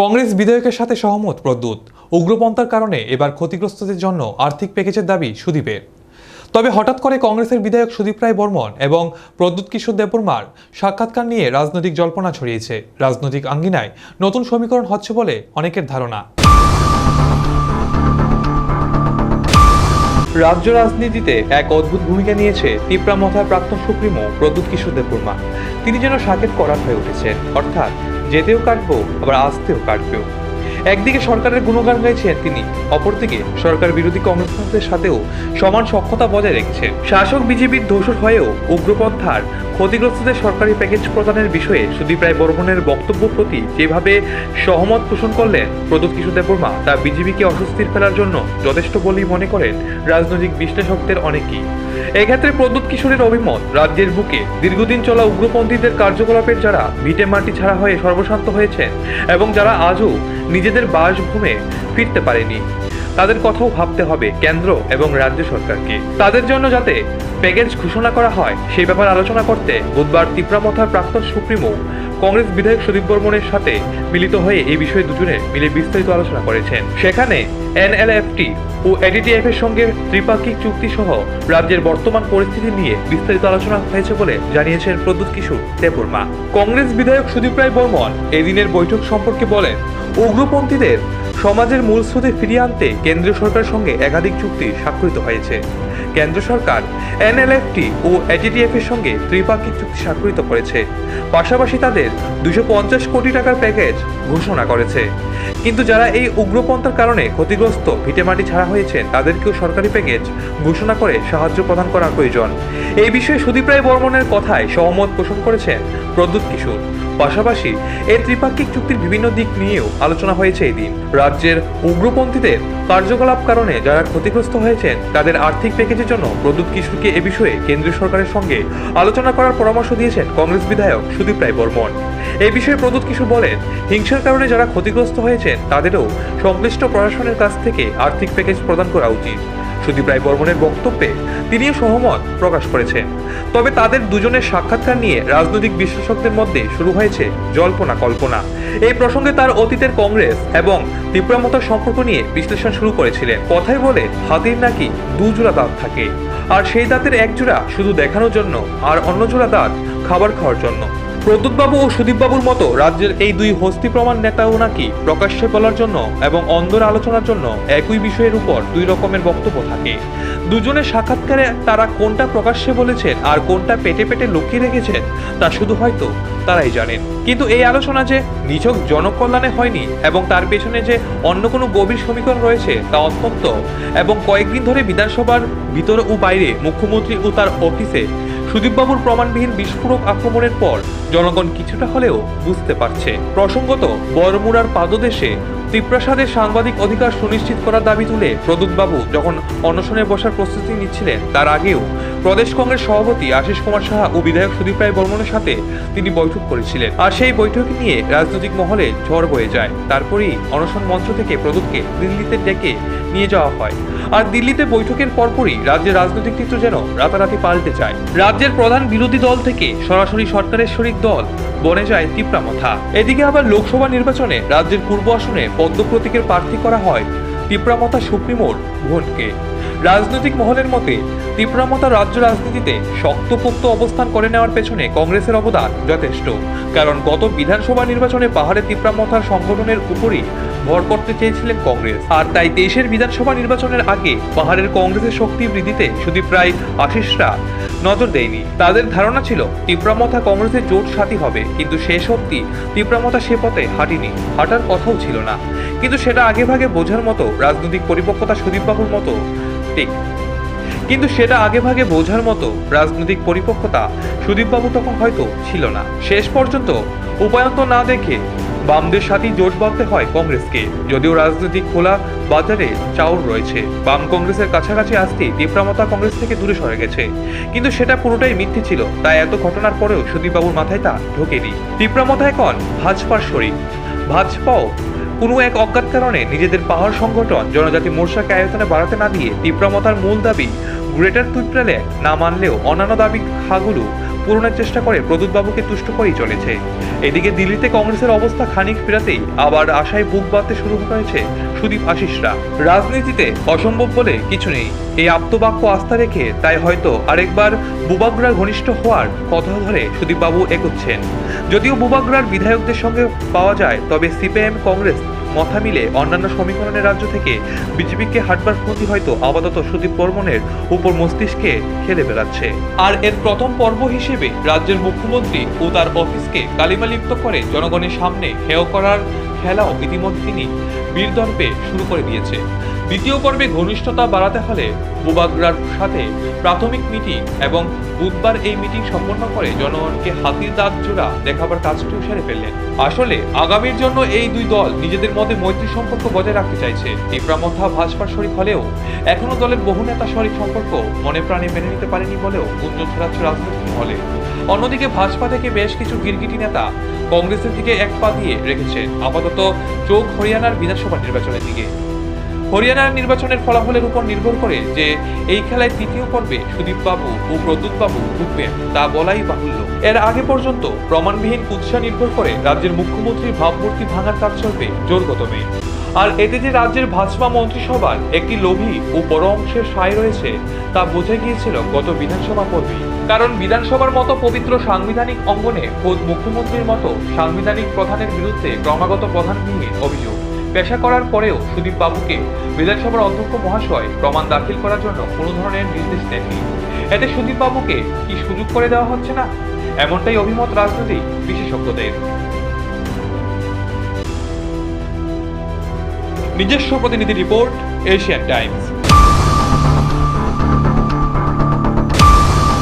কংগ্রেস বিধায়কের সাথে সহমত প্রদ্যুৎ। উগ্রপন্থার কারণে এবার ক্ষতিগ্রস্তদের জন্য আর্থিক প্যাকেজের দাবি সুদীপের। তবে হঠাৎ করে কংগ্রেসের বিধায়ক সুদীপ রায় বর্মন এবং প্রদ্যুৎ কিশোর দেববর্মার সাক্ষাৎকার নিয়ে রাজনৈতিক জল্পনা ছড়িয়েছে। রাজনৈতিক আঙ্গিনায় নতুন সমীকরণ হচ্ছে বলে অনেকের ধারণা। রাজ্য রাজনীতিতে এক অদ্ভুত ভূমিকা নিয়েছে তিপ্রামথার প্রাক্তন সুপ্রিমো প্রদ্যুৎ কিশোর দেববর্মা। তিনি যেন সাকেত করার হয়ে উঠেছেন। অর্থাৎ যেতেও কাটবো আবার আসতেও কাটবেও। একদিকে সরকারের গুণগান গাইছেন তিনি, অপরদিকে সরকার বিরোধী কংগ্রেসের সাথেও সমান সক্ষতা বজায় রেখেছেন শাসক বিজেপির দোষর হয়েও উগ্রপন্থার ক্ষতিগ্রস্তদের সরকারি প্যাকেজ প্রদানের বিষয়ে সুদীপ রায় বর্মনের বক্তব্য প্রতি যেভাবে সহমত পোষণ করলেন প্রদোত কিশোর দেববর্মা তা বিজেপিকে অস্বস্তির ফেলার জন্য যথেষ্ট বলেই মনে করেন রাজনৈতিক বিশ্লেষকদের অনেকেই। এক্ষেত্রে প্রদ্যুৎ কিশোরের অভিমত, রাজ্যের বুকে দীর্ঘদিন চলা উগ্রপন্থীদের কার্যকলাপের যারা ভিটে মাটি ছাড়া হয়ে সর্বশান্ত হয়েছেন এবং যারা আজও নিজেদের বাসভূমে ফিরতে পারেনি। তাদের কথাও ভাবতে হবে কেন্দ্র এবং রাজ্য সরকারকে। তাদের জন্য যাতে প্যাকেজ ঘোষণা করা হয়, সেই ব্যাপারে আলোচনা করতে বুধবার তিপ্রামথার প্রাক্তন সুপ্রিমো, কংগ্রেস বিধায়ক সুদীপ বর্মনের সাথে মিলিত হয়ে এই বিষয়ে দুজনে মিলে বিস্তারিত আলোচনা করেছেন। সেখানে এনএলএফটি ও এডিটিএফ এর সঙ্গে ত্রিপাক্ষিক চুক্তি সহ রাজ্যের বর্তমান পরিস্থিতি নিয়ে বিস্তারিত আলোচনা হয়েছে বলে জানিয়েছেন প্রদ্যুৎ কিশোর দেববর্মা। কংগ্রেস বিধায়ক সুদীপ রায় বর্মন এদিনের বৈঠক সম্পর্কে বলেন, উগ্রপন্থীদের সমাজের মূল স্রোতে ফিরিয়ে আনতে কেন্দ্রীয় সরকারের সঙ্গে একাধিক চুক্তি স্বাক্ষরিত হয়েছে। কেন্দ্র সরকার, এনএলএফটি ও এজিডিএফ এর সঙ্গে ত্রিপাক্ষিক চুক্তি স্বাক্ষরিত করেছে। পাশাপাশি তাদের দুশো কোটি টাকার প্যাকেজ ঘোষণা করেছে। কিন্তু যারা এই উগ্রপন্থার কারণে ক্ষতিগ্রস্ত ভিটেমাটি ছাড়া হয়েছে তাদেরকেও সরকারি প্যাকেজ ঘোষণা করে সাহায্য প্রদান করা প্রয়োজন। এই বিষয়ে সুদীপ রায় বর্মনের কথায় সহমত পোষণ করেছেন প্রদ্যুৎ কিশোর। পাশাপাশি এই ত্রিপাক্ষিক চুক্তির বিভিন্ন দিক নিয়েও আলোচনা হয়েছে এই দিন রাজ্যের উগ্রপন্থীদের কার্যকলাপ কারণে যারা ক্ষতিগ্রস্ত হয়েছেন, তাদের আর্থিক প্যাকেজের জন্য প্রদ্যুৎ কিশোরকে এ বিষয়ে কেন্দ্রীয় সরকারের সঙ্গে আলোচনা করার পরামর্শ দিয়েছেন কংগ্রেস বিধায়ক সুদীপ রায় বর্মন। এই বিষয়ে প্রদ্যুৎ কিশোর বলেন, হিংসার কারণে যারা ক্ষতিগ্রস্ত হয়েছেন তাদেরও সংশ্লিষ্ট প্রশাসনের কাছ থেকে আর্থিক প্যাকেজ প্রদান করা উচিত। সুদীপ রায় বর্মনের বক্তব্যে তিনিও সহমত প্রকাশ করেছেন। তবে তাদের দুজনের সাক্ষাৎকার নিয়ে রাজনৈতিক বিশ্লেষকদের মধ্যে শুরু হয়েছে জল্পনা কল্পনা। এই প্রসঙ্গে তার অতীতের কংগ্রেস এবং তীব্রামতার সম্পর্ক নিয়ে বিশ্লেষণ শুরু করেছিলেন। কথায় বলে, হাতির নাকি দুজোড়া দাঁত থাকে। আর সেই দাঁতের এক জোড়া শুধু দেখানোর জন্য আর অন্য জোড়া দাঁত খাবার খাওয়ার জন্য। প্রদ্যুৎবাবু ও সুদীপবাবুর মতো রাজ্যের এই দুই হস্তি প্রমাণ নেতাও নাকি প্রকাশ্যে বলার জন্য এবং অন্দর আলোচনার জন্য একই বিষয়ের উপর দুই রকমের বক্তব্য থাকে। দুজনের সাক্ষাৎকারে তারা কোনটা প্রকাশ্যে বলেছেন আর কোনটা পেটে পেটে লুকিয়ে রেখেছেন, তা শুধু হয়তো তারাই জানেন। কিন্তু এই আলোচনা যে নিছক জনকল্যাণে হয়নি এবং তার পেছনে যে অন্য কোনো গভীর সমীকরণ রয়েছে তা অত্যন্ত এবং কয়েকদিন ধরে বিধানসভার ভিতরে ও বাইরে মুখ্যমন্ত্রী ও তার অফিসে সুদীপবাবুর প্রমাণবিহীন বিস্ফোরক আক্রমণের পর জনগণ কিছুটা হলেও বুঝতে পারছে। প্রসঙ্গত বরমুড়ার পাদদেশে ত্রিপ্রাসাদের সাংবাদিক অধিকার সুনিশ্চিত করার দাবি তুলে প্রদূতবাবু যখন অনশনে বসার প্রস্তুতি নিচ্ছিলেন, তার আগেও প্রদেশ কংগ্রেস সভাপতি আশিস কুমার সাহা ও বিধায়ক সুদীপ রায় বর্মনের সাথে তিনি বৈঠক করেছিলেন। আর সেই বৈঠক নিয়ে রাজনৈতিক মহলে ঝড় বয়ে যায়। তারপরেই অনশন মঞ্চ থেকে প্রদূতকে দিল্লিতে ডেকে নিয়ে যাওয়া হয়। আর দিল্লিতে বৈঠকের পরপরই রাজ্যের রাজনৈতিক চিত্র যেন রাতারাতি পাল্টে যায়। রাজ্যের প্রধান বিরোধী দল থেকে সরাসরি সরকারের শরিক দল বনে যায় তিপ্রামথা। এদিকে আবার লোকসভা নির্বাচনে রাজ্যের পূর্ব আসনে পদ্ম প্রতীকের প্রার্থী করা হয় তিপ্রামথা সুপ্রিমোর ভোটকে রাজনৈতিক মহলের মতে, তিপ্রামথা রাজ্য রাজনীতিতে শক্তপোক্ত অবস্থান করে নেওয়ার পেছনে কংগ্রেসের অবদান যথেষ্ট। কারণ গত বিধানসভা নির্বাচনে পাহাড়ে তিপ্রামথার সংগঠনের উপরই ভর করতে চেয়েছিলেন কংগ্রেস। আর তাই দেশের বিধানসভা নির্বাচনের আগে পাহাড়ের কংগ্রেসের শক্তি বৃদ্ধিতে শুধু প্রায় আশিসরা নজর দেয়নি। তাদের ধারণা ছিল তিপ্রামথা কংগ্রেসের জোট সাথী হবে, কিন্তু সে সত্যি তিপ্রামথা সে পথে হাঁটিনি, হাঁটার কথাও ছিল না। কিন্তু সেটা আগেভাগে বোঝার মতো রাজনৈতিক পরিপক্কতা সুদীপবাবুর মতো ঠিক। কিন্তু সেটা আগেভাগে বোঝার মতো রাজনৈতিক পরিপক্কতা সুদীপবাবু তখন হয়তো ছিল না। শেষ পর্যন্ত উপায়ন্ত না দেখে বামদের সাথেই জোট বাঁধতে হয় কংগ্রেসকে। যদিও রাজনৈতিক খোলা বাজারে চাউর রয়েছে। বাম কংগ্রেসের কাছাকাছি আসতেই তীব্রামতা কংগ্রেস থেকে দূরে সরে গেছে। কিন্তু সেটা পুরোটাই মিথ্যে ছিল, তাই এত ঘটনার পরেও সুদীপবাবুর মাথায় তা ঢোকেনি। তীব্রামতা এখন ভাজপার শরীর ভাজপাও কোনো এক অজ্ঞাত কারণে নিজেদের পাহাড় সংগঠন জনজাতি মোর্চাকে আয়তনে বাড়াতে না দিয়ে তীব্রমতার মূল দাবি, গ্রেটার তুইপ্রালে না মানলেও অন্যান্য দাবি খাগুলো পূরণের চেষ্টা করে প্রদূতবাবুকে তুষ্ট করেই চলেছে। এদিকে দিল্লিতে কংগ্রেসের অবস্থা খানিক ফেরাতেই আবার আশায় বুক বাঁধতে শুরু হয়েছে সুদীপ আশিসরা। রাজনীতিতে অসম্ভব বলে কিছু নেই। এই আপ্তবাক্য আস্থা রেখে তাই হয়তো আরেকবার বুবাগ্রার ঘনিষ্ঠ হওয়ার কথা ধরে সুদীপবাবু এগোচ্ছেন যদিও বুবাগ্রার বিধায়কদের সঙ্গে পাওয়া যায়, তবে সিপিএম কংগ্রেস মথা মিলে অন্যান্য সমীকরণের রাজ্য থেকে বিজেপিকে হাঁটবার প্রতি হয়তো আপাতত সুদীপ বর্মনের উপর মস্তিষ্কে খেলে বেড়াচ্ছে। আর এর প্রথম পর্ব হিসেবে রাজ্যের মুখ্যমন্ত্রী ও তার অফিসকে কালিমালিপ্ত করে জনগণের সামনে হেয় করার খেলাও ইতিমধ্যে তিনি বীরদর্পে শুরু করে দিয়েছে। দ্বিতীয় পর্বে ঘনিষ্ঠতা বাড়াতে হলে বুবাগ্রার সাথে প্রাথমিক মিটিং এবং বুধবার এই মিটিং সম্পন্ন করে জনগণকে হাতির দাঁত জোড়া দেখাবার কাজটিও সেরে ফেললেন। আসলে আগামীর জন্য এই দুই দল নিজেদের মধ্যে মৈত্রী সম্পর্ক বজায় রাখতে চাইছে। এই প্রামথা ভাজপার শরিক হলেও এখনও দলের বহু নেতা শরিক সম্পর্ক মনে প্রাণে মেনে নিতে পারেনি বলেও গুঞ্জন ছড়াচ্ছে রাজনৈতিক মহলে। অন্যদিকে ভাজপা থেকে বেশ কিছু গিরগিটি নেতা কংগ্রেসের দিকে এক পা দিয়ে রেখেছেন আপাতত চোখ হরিয়ানার বিধানসভা নির্বাচনের দিকে। হরিয়ানার নির্বাচনের ফলাফলের উপর নির্ভর করে যে এই খেলায় তৃতীয় পর্বে সুদীপ বাবু ও প্রদ্যুৎ বাবু ঢুকবেন তা বলাই বাহুল্য। এর আগে পর্যন্ত প্রমাণবিহীন কুৎসা নির্ভর করে রাজ্যের মুখ্যমন্ত্রীর ভাবমূর্তি ভাঙার কাজ চলবে জোরগতমে আর এতে যে রাজ্যের ভাজপা মন্ত্রিসভার একটি লোভী ও বড় অংশের সায় রয়েছে তা বোঝা গিয়েছিল গত বিধানসভা পর্বে। কারণ বিধানসভার মতো পবিত্র সাংবিধানিক অঙ্গনে খোদ মুখ্যমন্ত্রীর মতো সাংবিধানিক প্রধানের বিরুদ্ধে ক্রমাগত প্রধানবিহীন অভিযোগ। পেশা করার পরেও সুদীপ বাবুকে বিধানসভার অধ্যক্ষ মহাশয় প্রমাণ দাখিল করার জন্য কোনো ধরনের নির্দেশ দেননি। এতে সুদীপ বাবুকে কি সুযোগ করে দেওয়া হচ্ছে না? এমনটাই অভিমত রাজনৈতিক বিশেষজ্ঞদের। নিজস্ব প্রতিনিধি রিপোর্ট, এশিয়ান টাইমস।